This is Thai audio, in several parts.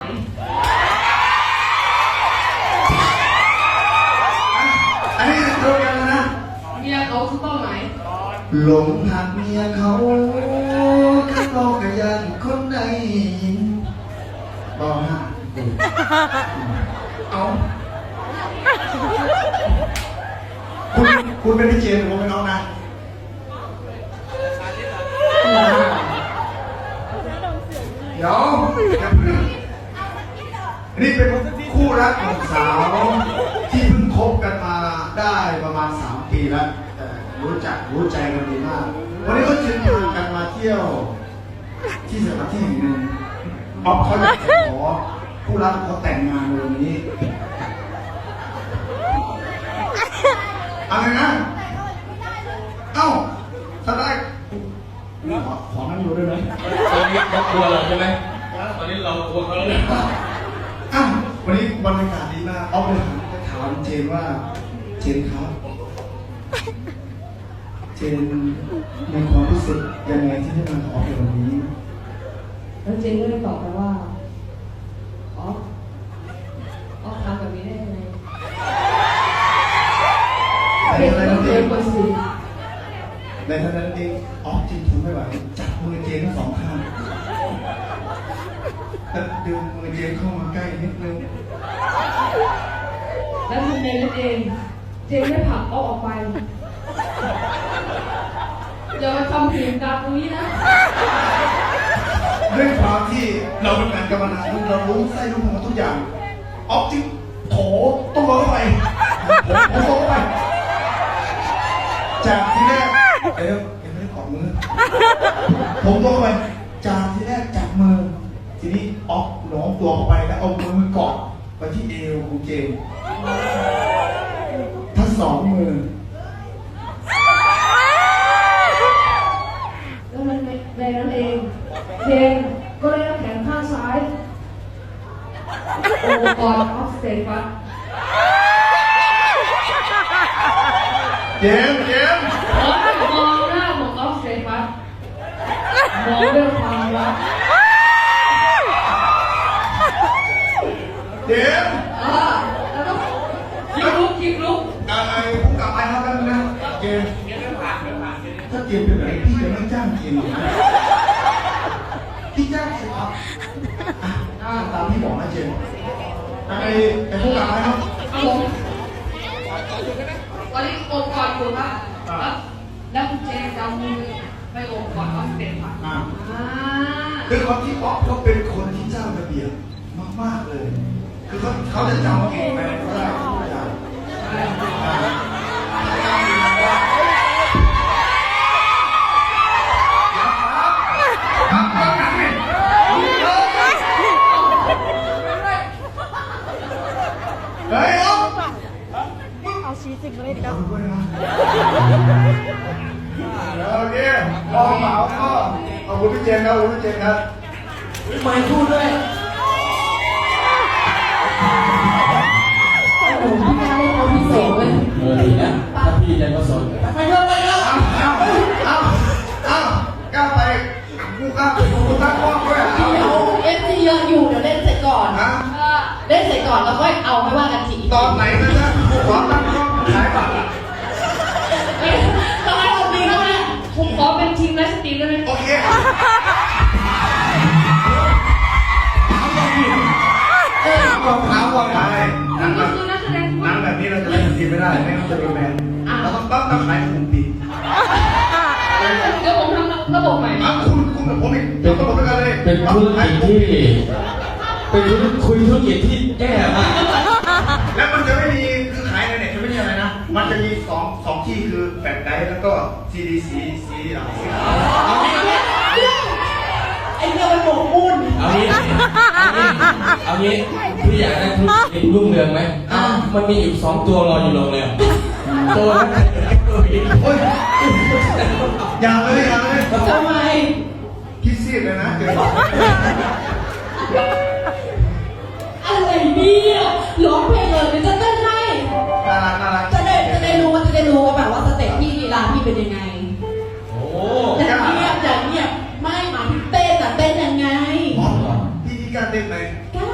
อันนี้โดนกันแล้วนะ เมียเขาคือเป้าหมายหลงหักเมียเขาข้างนอกก็ยังคนในยินบอกฮะเอาคุณคุณเป็นพี่เจนหรือผมเป็นน้องนะเดี๋ยวอย่าเพิ่ง นี่เป็นคู่รักของสาวที่เพิ่งคบกันมาได้ประมาณ 3 ปีแล้วแต่รู้จักรู้ใจกันดีมาก วันนี้ก็เชิญทางกันมาเที่ยว ที่สถานที่แห่งหนึ่งออกเขาอยากจะขอผู้รักเขาแต่งงานในวันนี้อะไรนะเอ้าถ้าได้ขอขอนั่งอยู่ด้วยไหมตอนนี้เขากลัวเราใช่ไหมตอนนี้เรากลัวเขาแล้วเนี่ยอ้า ววันนี้บรรยากาศดีมากเอาไปถามไปถามเจนว่า เจนครับ เจนมีความรู้สึกยังไงที่ได้มาขอในวันนี้ แล้วเจนก็เลยตอบไปว่า อ๋อ อ๋อทำแบบนี้ได้ยังไงในเป็นขณะต้นั้องนเอเกินงกว่าสิในขณะนั้นเองออกจริงทนไม่ไหวจับมือเจนทั้งสองข้างแล้วดึงมือ เจนเข้ามาใกล้นิดนึงแล้วทันใดนั้นเอง เจนได้ผลักเอาออกไปอย่ามาทำผิดตาตรงนี้นะ ด้วยความที่เราเป็นแฟนกันมานานเรารู้ไส้รู้หัวทุกอย่างออกจริงโถต้องลงเข้าไปผมผมลงไป จากที่แรกเอ๊ะยังไม่ได้กอมือ ผมลงเข้าไป จากที่แรกจับมือ ทีนี้ ตัวเข้าไปแล้วเอามือกอดไปที่เอวของเจมส์ทั้งสองมือแล้วในในนั้นเองเจนก็ได้รับแขนข้างซ้ายโอ้กอดออฟสเตฟัสเจมส์เจมส์มองหน้าของออฟสเตฟัสมองด้วยความรัก เจมส์อ่าแล้วก็คิกลุกคิกลุกอะไรผมกลับไปครับกันนะเจมส์ถ้าเจมส์เป็นแบบนี้พี่จะไม่จ้างเจมส์หรอกนะพี่จ้างเจมส์ครับอะอ่าตามที่บอกนะเจมส์ไอ้ไอ้พวกกลับไปครับครับผมตอนนี้โอบกอดอยู่ครับแล้วแล้วคุณเจนจะเอามือไปโอบกอดออฟสเตฟัสอ่าอ่าด้วยความที่ป๊อปเขาเป็นคนที่เจ้าระเบียบมากๆเลย คือเขาเขาจะจำเก่งไปก็ได้ทุกอย่างอ่าเฮ้ยอ๊อฟเอาชี้จริงมาเลยดีกว่าโอเคพอเหมาก็ขอบคุณพี่เจนครับขอบคุณพี่เจนครับไม่พูดด้วย เออดีนะ ถ้าพี่ใจก็สนไปเถอะไปเถอะเอาเอาเอาเอากล้าไปกูกล้ากูตั้งกล้องด้วยเอาเดี๋ยวเอฟซีเยอะอยู่เดี๋ยวเล่นเสร็จก่อนฮะเออเล่นเสร็จก่อนแล้วค่อยเอาไม่ว่ากันทีตอนไหนนะจ๊ะกูขอตั้งกล้องขายบัตรเอ้ยต้องให้คนดีเข้ามาผมขอเป็นทีมไลฟ์สตรีมได้ไหมโอเคกองเท้าวางไปนั่งแบก็บคือนักแสดง นั่งแบบนี้เราจะได้กินไม่ได้ไม่งั้นจะโดนแบนเราต้องต้องต้องขายของปิดเดี๋ยวผมทำระบบใหม่อะคุณคุณกับผมอีกเป็นระบบด้วยกันเลยเป็นธุรกิจที่เป็นธุรกิจคุยธุรกิจที่แย่มากแล้วมันจะไม่มีคือขายในเน็ตจะไม่มีอะไรนะ มันจะมีสองสองที่คือแฟลชไดร์แล้วก็ซีดีสีสีอะสีขาวไอ้เนี่ยมันหมกมุ่นเอางี้เอางี้พี่อยากได้ธุรกิจรุ่งเรืองไหม มันมีอยู่สองตัวรออยู่โรงแรมตัวนั้นตัวนี้โอ้ยอย่าเลยอย่าเลยทำไมพี่ซีดเลยนะเดี๋ยวอะไรเนี่ยร้องเพลงเลยเดี๋ยวจะเต้นให้น่ารักน่ารักจะได้จะได้รู้ว่าจะได้รู้ว่าแบบว่าสเต็ปพี่ร้านพี่เป็นยังไงโอ้อย่าเงียบอย่าเงียบไม่หมายถึงเต้นแต่เต้นยังไงอ๋อพี่พี่กล้ารเต้นไหมกล้า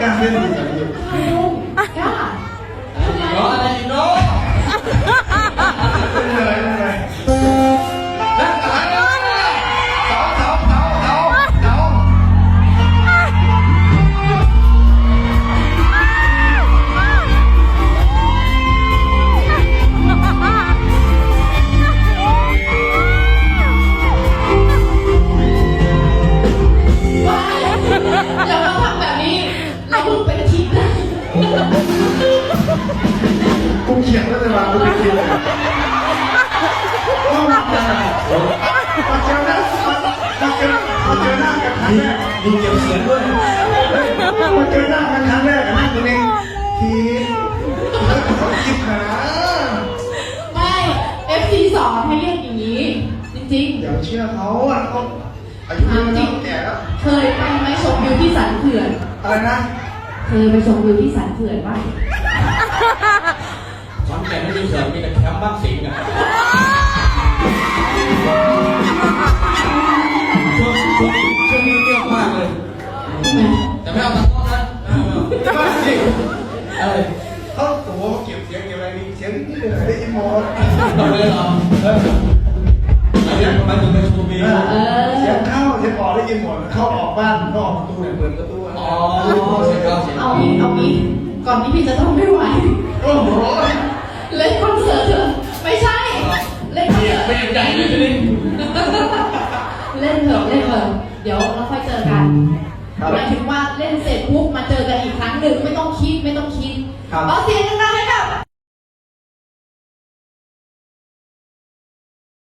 กล้าเล่นดี แล้วจะมากูไม่เขียนเลยมาเจอหน้ามาเจอมาเจอหน้ากันครั้งแรกมีเก็บเสียงด้วยมาเจอหน้ากันครั้งแรกนั่งตรงนี้ทีแล้วเขาคิดนะไม่ FC สอนให้เรียกอย่างนี้ จริงๆ อย่าเชื่อเขาอะเขาอายุเยอะแล้วแก่แล้วเคยไปไหมชมวิวที่สันเขื่อนอะไรนะเคยไปชมวิวที่สันเขื่อนบ้าง ขอนแก่นไม่มีเสียงมีแต่แคมป์บ้านสิงห์อะช่วงช่วงนี้ช่วงนี้เงียบมากเลยใช่ไหมแต่ไม่เอาตะก้อนนะไม่เอาไม่สิเอะไรเขาตัวเขาเก็บเสียงเก็บอะไรนี่เสียงนี่เลยได้ยินหมดต่อเลยเหรอเออมาถึงมาถึงประชุมมีเออเสียงเข้าเสียงออกได้ยินหมดเข้าออกบ้านเข้าออกประตูเนี่ยเปิดประตูอ๋อเสียงเข้าเสียงเอางี้เอางี้ก่อนที่พี่จะต้องไม่ไหวโอ้โห เล่นคอนเสิร์ตเถอะไม่ใช่ เล่นคอนเสิร์ตไม่ยังใจเลยทีนี้เล่นเถอะเล่นเถอะเดี๋ยวเราค่อยเจอกันหมายถึงว่าเล่นเสร็จปุ๊บมาเจอกันอีกครั้งหนึ่งไม่ต้องคิดไม่ต้องคิดขอเสียงดังๆให้